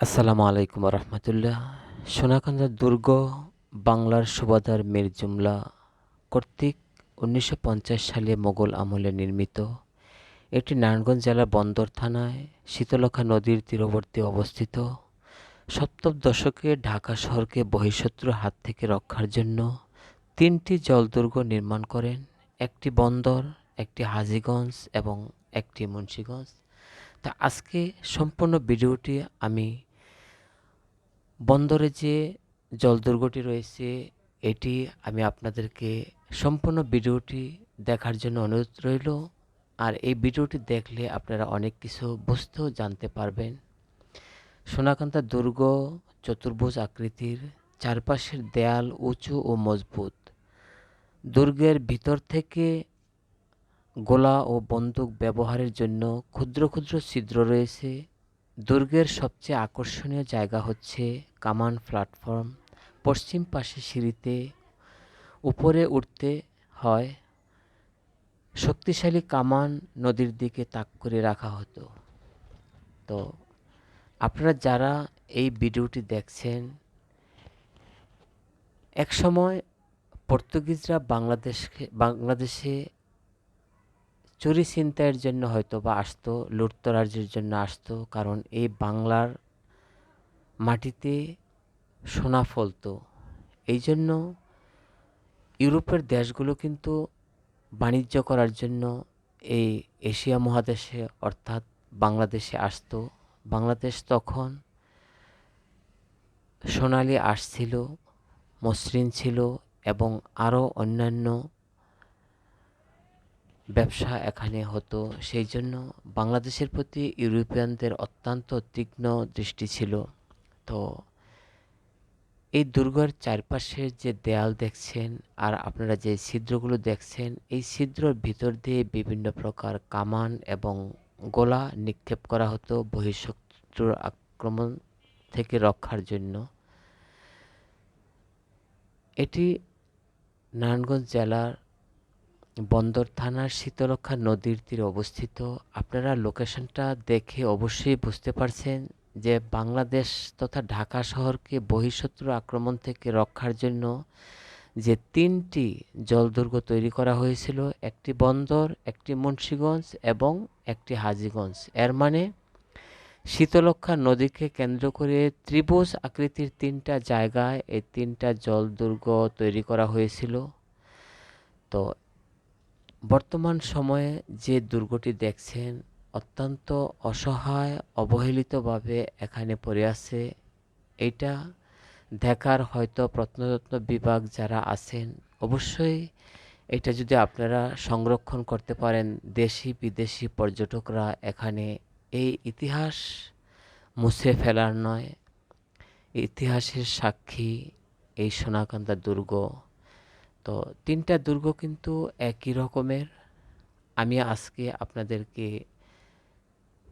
আসসালামু আলাইকুম রহমতুল্লাহ। সোনাকান্দা দুর্গ বাংলার সুবাদার মীর জুমলা কর্তৃক উনিশশো পঞ্চাশ সালে মোগল আমলে নির্মিত এটি নারায়ণগঞ্জ জেলার বন্দর থানায় শীতলক্ষা নদীর তীরবর্তী অবস্থিত। সপ্তম দশকে ঢাকা শহরকে বহিঃশত্রুর হাত থেকে রক্ষার জন্য তিনটি জলদুর্গ নির্মাণ করেন। একটি বন্দর, একটি হাজিগঞ্জ এবং একটি মুন্সীগঞ্জ। তা আজকে সম্পূর্ণ ভিডিওটি আমি বন্দরে যে জল দুর্গটি রয়েছে, এটি আমি আপনাদেরকে সম্পূর্ণ ভিডিওটি দেখার জন্য অনুরোধ রইল। আর এই ভিডিওটি দেখলে আপনারা অনেক কিছু বুঝতেও জানতে পারবেন। সোনাকান্তা দুর্গ চতুর্ভুজ আকৃতির চারপাশের দেয়াল উঁচু ও মজবুত। দুর্গের ভিতর থেকে গোলা ও বন্দুক ব্যবহারের জন্য ক্ষুদ্র ক্ষুদ্র ছিদ্র রয়েছে। দুর্গের সবচেয়ে আকর্ষণীয় জায়গা হচ্ছে কামান প্ল্যাটফর্ম। পশ্চিম পাশে সিঁড়িতে উপরে উঠতে হয় শক্তিশালী কামান নদীর দিকে তাক করে রাখা হতো। তো আপনারা যারা এই ভিডিওটি দেখছেন একসময় পর্তুগিজরা বাংলাদেশকে, বাংলাদেশে চুরি ছিনতাইয়ের জন্য হয়তো বা আসতো, লুটতরাজের জন্য আসতো, কারণ এই বাংলার মাটিতে সোনা ফলতো। এই জন্য ইউরোপের দেশগুলো কিন্তু বাণিজ্য করার জন্য এই এশিয়া মহাদেশে, অর্থাৎ বাংলাদেশে আসতো। বাংলাদেশ তখন সোনালি আসছিল মসৃণ ছিল এবং আরও অন্যান্য ব্যবসা এখানে হতো। সেই জন্য বাংলাদেশের প্রতি ইউরোপিয়ানদের অত্যন্ত তীক্ষ্ণ দৃষ্টি ছিল। তো এই দুর্গের চারপাশের যে দেয়াল দেখছেন আর আপনারা যে ছিদ্রগুলো দেখছেন, এই ছিদ্রর ভিতর দিয়ে বিভিন্ন প্রকার কামান এবং গোলা নিক্ষেপ করা হতো বহিঃশত্রুর আক্রমণ থেকে রক্ষার জন্য। এটি নারায়ণগঞ্জ জেলার বন্দর থানার শীতলক্ষা নদীর তীরে অবস্থিত। আপনারা লোকেশনটা দেখে অবশ্যই বুঝতে পারছেন যে বাংলাদেশ তথা ঢাকা শহরকে বহিঃশত্রু আক্রমণ থেকে রক্ষার জন্য যে তিনটি জলদুর্গ তৈরি করা হয়েছিল, একটি বন্দর, একটি মুন্সীগঞ্জ এবং একটি হাজীগঞ্জ। এর মানে শীতলক্ষা নদীকে কেন্দ্র করে ত্রিভুজ আকৃতির তিনটা জায়গায় এই তিনটা জলদুর্গ তৈরি করা হয়েছিল। তো বর্তমান সময়ে যে দুর্গটি দেখছেন অত্যন্ত অসহায়, অবহেলিতভাবে এখানে পড়ে আছে। এটা দেখার হয়তো প্রত্নতত্ত্ব বিভাগ যারা আছেন, অবশ্যই এটা যদি আপনারা সংরক্ষণ করতে পারেন, দেশি, বিদেশি পর্যটকরা এখানে এই ইতিহাস মুছে ফেলার নয়। ইতিহাসের সাক্ষী এই সোনাকান্দা দুর্গ। তো তিনটা দুর্গ কিন্তু একই রকমের। আমি আজকে আপনাদেরকে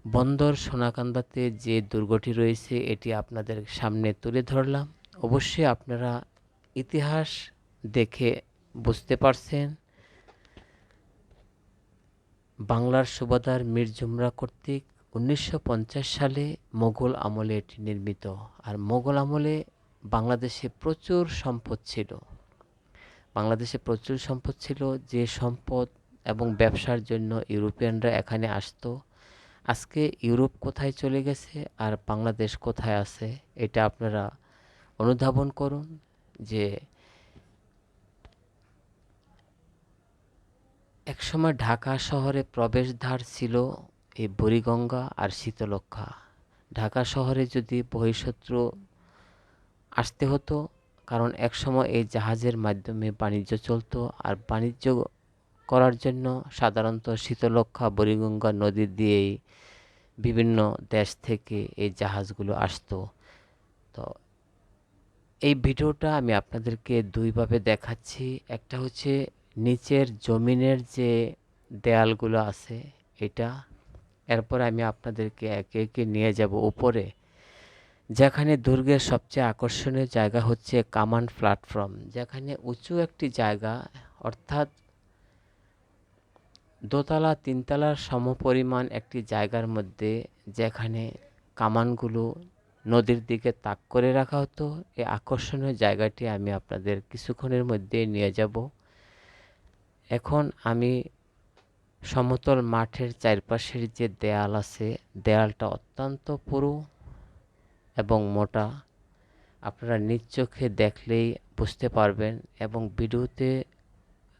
বন্দর সোনাকান্দাতে যে দুর্গটি রয়েছে, এটি আপনাদের সামনে তুলে ধরলাম। অবশ্যই আপনারা ইতিহাস দেখে বুঝতে পারছেন। বাংলার সুবাদার মীর জুমরা কর্তৃক উনিশশো পঞ্চাশ সালে মোগল আমলে এটি নির্মিত। আর মোগল আমলে বাংলাদেশে প্রচুর সম্পদ ছিল। বাংলাদেশে প্রচুর সম্পদ ছিল। যে সম্পদ এবং ব্যবসার জন্য ইউরোপিয়ানরা এখানে আসতো। আজকে ইউরোপ কোথায় চলে গেছে আর বাংলাদেশ কোথায় আছে, এটা আপনারা অনুধাবন করুন যে একসময় ঢাকা শহরে প্রবেশদ্বার ছিল এই বুড়িগঙ্গা আর শীতলক্ষা ঢাকা শহরে যদি বহিঃশত্রু আসতে হতো কারণ একসময় এই জাহাজের মাধ্যমে বাণিজ্য চলতো আর বাণিজ্য করার জন্য সাধারণত শীতলক্ষা বুড়িগঙ্গা নদী দিয়েই বিভিন্ন দেশ থেকে এই জাহাজগুলো আসতো। তো এই ভিডিওটা আমি আপনাদেরকে দুইভাবে দেখাচ্ছি। একটা হচ্ছে নিচের জমিনের যে দেয়ালগুলো আছে এটা, এরপর আমি আপনাদেরকে একে একে নিয়ে যাব উপরে। যেখানে দুর্গের সবচেয়ে আকর্ষণীয় জায়গা হচ্ছে কামান প্ল্যাটফর্ম। যেখানে উঁচু একটি জায়গা, অর্থাৎ দোতলা, তিনতলার সমপরিমাণ একটি জায়গার মধ্যে, যেখানে কামানগুলো নদীর দিকে তাক করে রাখা হতো। এই আকর্ষণীয় জায়গাটি আমি আপনাদের কিছুক্ষণের মধ্যে নিয়ে যাব। এখন আমি সমতল মাঠের চারপাশের যে দেয়াল আছে, দেয়ালটা অত্যন্ত পুরু। এবং মোটা। আপনারা নিজ চোখে দেখলেই বুঝতে পারবেন এবং ভিডিওতে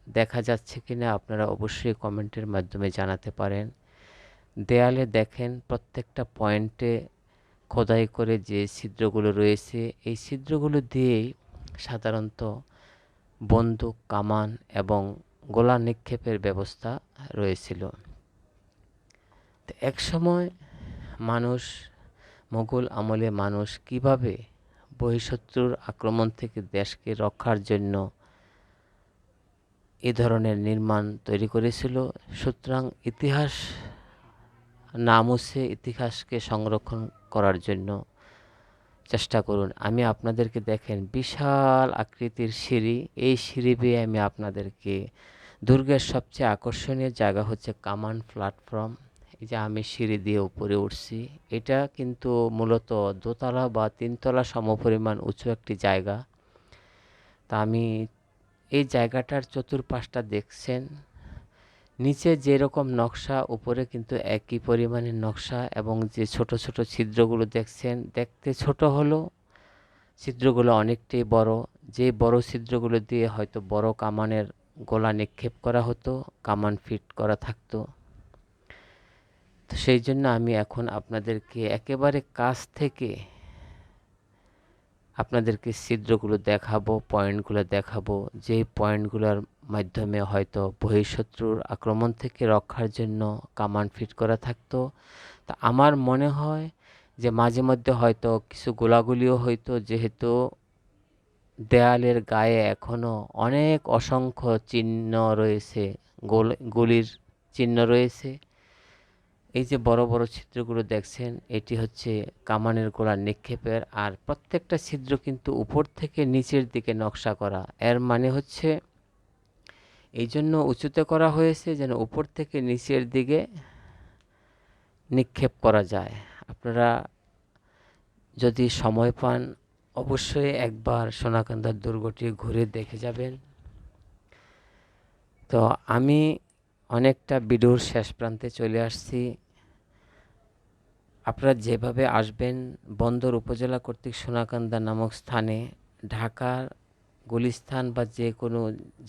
দেখা যাচ্ছে কি না আপনারা অবশ্যই কমেন্টের মাধ্যমে জানাতে পারেন। দেয়ালে দেখেন প্রত্যেকটা পয়েন্টে খোদাই করে যে ছিদ্রগুলো রয়েছে, এই ছিদ্রগুলো দিয়েই সাধারণত বন্দুক, কামান এবং গোলা নিক্ষেপের ব্যবস্থা রয়েছিল। এক সময় মানুষ মোগল আমলে মানুষ কীভাবে বহিঃশত্রুর আক্রমণ থেকে দেশকে রক্ষার জন্য এ ধরনের নির্মাণ তৈরি করেছিল? সুতরাং ইতিহাস না মুছে ইতিহাসকে সংরক্ষণ করার জন্য। চেষ্টা করুন। আমি আপনাদেরকে দেখেন, বিশাল আকৃতির সিঁড়ি। এই সিঁড়ি বেয়ে আমি আপনাদেরকে দুর্গের সবচেয়ে আকর্ষণীয় জায়গা হচ্ছে কামান প্ল্যাটফর্ম। এই যে আমি সিঁড়ি দিয়ে উপরে উঠছি, এটা কিন্তু মূলত দোতলা বা তিনতলা সমপরিমাণ উঁচু একটি জায়গা। তা আমি এই জায়গাটার চতুর্পাশটা দেখছেন। নিচে যেরকম নকশা, উপরে কিন্তু একই পরিমাণের নকশা এবং যে ছোট ছোট ছিদ্রগুলো দেখছেন, দেখতে ছোট হলো ছিদ্রগুলো অনেকটাই বড়। যে বড় ছিদ্রগুলো দিয়ে হয়তো বড় কামানের গোলা নিক্ষেপ করা হতো, কামান ফিট করা থাকতো। তো সেই জন্য আমি এখন আপনাদেরকে একেবারে কাছ থেকে আপনাদেরকে ছিদ্রগুলো দেখাবো, পয়েন্টগুলো দেখাবো। যেই পয়েন্টগুলোর মাধ্যমে হয়তো বহিঃশত্রুর আক্রমণ থেকে রক্ষার জন্য কামান ফিট করা থাকতো। তা আমার মনে হয় যে মাঝে মধ্যে হয়তো কিছু গোলাগুলিও হয়তো যেহেতু দেয়ালের গায়ে এখনও অনেক অসংখ্য চিহ্ন রয়েছে, গোল গুলির চিহ্ন রয়েছে। এই যে বড় বড় ছিদ্রগুলো দেখছেন, এটি হচ্ছে কামানের গোড়া নিক্ষেপের আর প্রত্যেকটা ছিদ্র কিন্তু উপর থেকে নিচের দিকে নকশা করা। এর মানে হচ্ছে এই জন্য উঁচুতে করা হয়েছে যেন উপর থেকে নিচের দিকে নিক্ষেপ করা যায়। আপনারা যদি সময় পান, অবশ্যই একবার সোনাকান্দার দুর্গটি ঘুরে দেখে যাবেন। তো আমি অনেকটা ভিডিওর শেষ প্রান্তে চলে আসছি। আপনারা যেভাবে আসবেন বন্দর উপজেলা কর্তৃক সোনাকান্দা নামক স্থানে, ঢাকার গুলিস্থান বা যে কোনো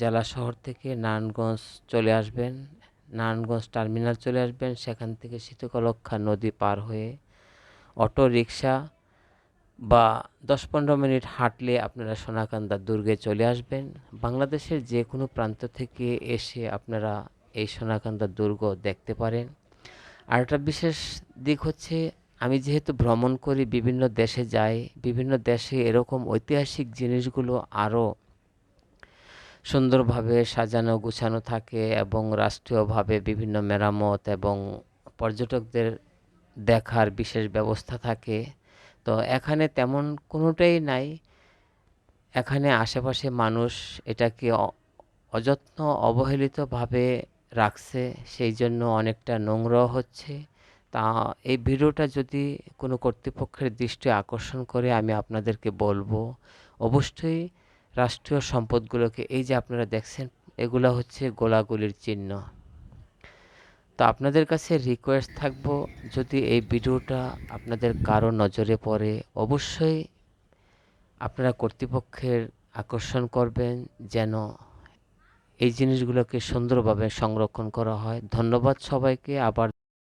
জেলা শহর থেকে নারায়ণগঞ্জ চলে আসবেন, নারায়ণগঞ্জ টার্মিনাল চলে আসবেন, সেখান থেকে শীতকলক্ষা নদী পার হয়ে অটো রিক্সা বা দশ পনেরো মিনিট হাঁটলে আপনারা সোনাকান্দা দুর্গে চলে আসবেন। বাংলাদেশের যে কোনো প্রান্ত থেকে এসে আপনারা এই সোনাকান্দা দুর্গ দেখতে পারেন। আর একটা বিশেষ দিক হচ্ছে, আমি যেহেতু ভ্রমণ করি বিভিন্ন দেশে যাই, বিভিন্ন দেশে এরকম ঐতিহাসিক জিনিসগুলো আরও সুন্দরভাবে সাজানো গুছানো থাকে এবং রাষ্ট্রীয়ভাবে বিভিন্ন মেরামত এবং পর্যটকদের দেখার বিশেষ ব্যবস্থা থাকে। তো এখানে তেমন কোনোটাই নাই। এখানে আশেপাশে মানুষ এটাকে অযত্ন অবহেলিতভাবে রাখছে, সেই জন্য অনেকটা নোংরা হচ্ছে। তা এই ভিডিওটা যদি কোনো কর্তৃপক্ষের দৃষ্টি আকর্ষণ করে, আমি আপনাদেরকে বলব, অবশ্যই রাষ্ট্রীয় সম্পদগুলোকে, এই যে আপনারা দেখছেন, এগুলো হচ্ছে গোলাগুলির চিহ্ন। তো আপনাদের কাছে রিকোয়েস্ট থাকব, যদি এই ভিডিওটা আপনাদের কারও নজরে পড়ে, অবশ্যই আপনারা কর্তৃপক্ষের আকর্ষণ করবেন, যেন এই জিনিসগুলোকে সুন্দরভাবে সংরক্ষণ করা হয়। ধন্যবাদ সবাইকে। আবার